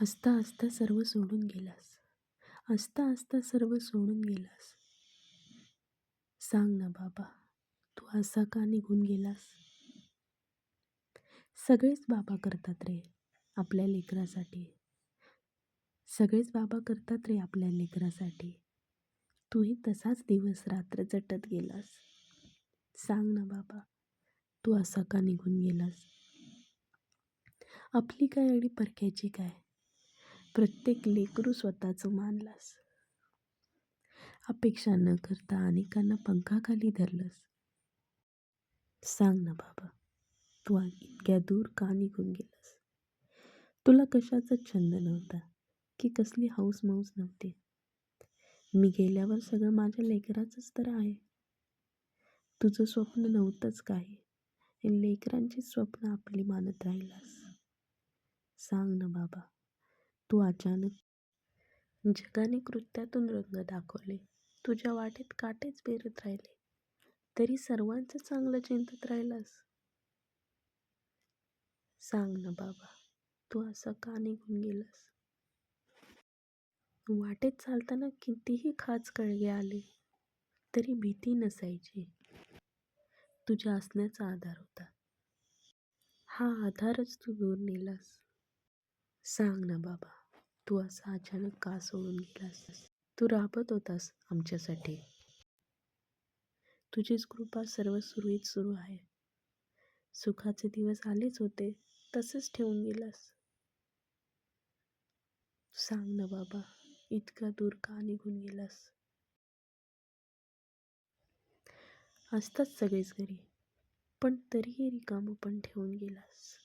हसता हसता सर्व सोडून गेलास. हसता हसता सर्व सोडून गेलास. सांग ना बाबा तू असा का निघून गेलास? सगळेच बाबा करतात रे आपल्या लेकरासाठी. सगळेच बाबा करतात रे आपल्या लेकरासाठी. तूही तसाच दिवस रात्र जटत गेलास. सांग ना बाबा तू असा का निघून गेलास? आपली काय आणि परक्याची काय? प्रत्येक लेकरू स्वतःचं मानलास. अपेक्षा न करता अनेकांना पंखाखाली धरलंस. सांग ना बाबा तू इतक्या दूर का निघून गेलास? तुला कशाचा छंद नव्हता की कसली हौस मौस नव्हती? मी गेल्यावर सगळं माझ्या लेकराचंच तर आहे. तुझं स्वप्न नव्हतंच काही लेकरांची स्वप्न आपली मानत राहिलास. सांग ना बाबा तू अचानक जगाने कृत्यातून रंग दाखवले. तुझ्या वाटेत काटेच पेरत राहिले. तरी सर्वांचं चांगलं चिंतत राहिलास. सांग ना बाबा तू असं का निघून गेलास? वाटेत चालताना कितीही खाच कळगे आले तरी भीती नसायची. तुझ्या असण्याचा आधार होता. हा आधारच तू दूर नेलास. सांग ना बाबा तू असा अचानक का सोडून गेलास? तू राबत होतास आमच्यासाठी. तुझीच कृपा सर्व सुरळीत सुरू आहे. सुखाचे दिवस आलेच होते तसेच ठेवून गेलास. सांग ना बाबा इतका दूर का निघून गेलास? असतात सगळेच घरी पण तरीही रिकामं पण ठेवून गेलास.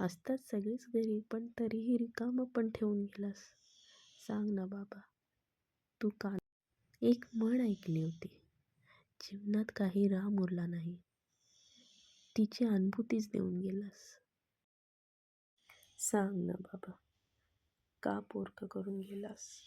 असतात सगळीच घरी पण तरीही रिकामं पण ठेवून गेलास. सांग ना बाबा तू का एक म्हण ऐकली होती. जीवनात काही राम उरला नाही. तिची अनुभूतीच देऊन गेलास. सांग ना बाबा का पोरकं करून गेलास?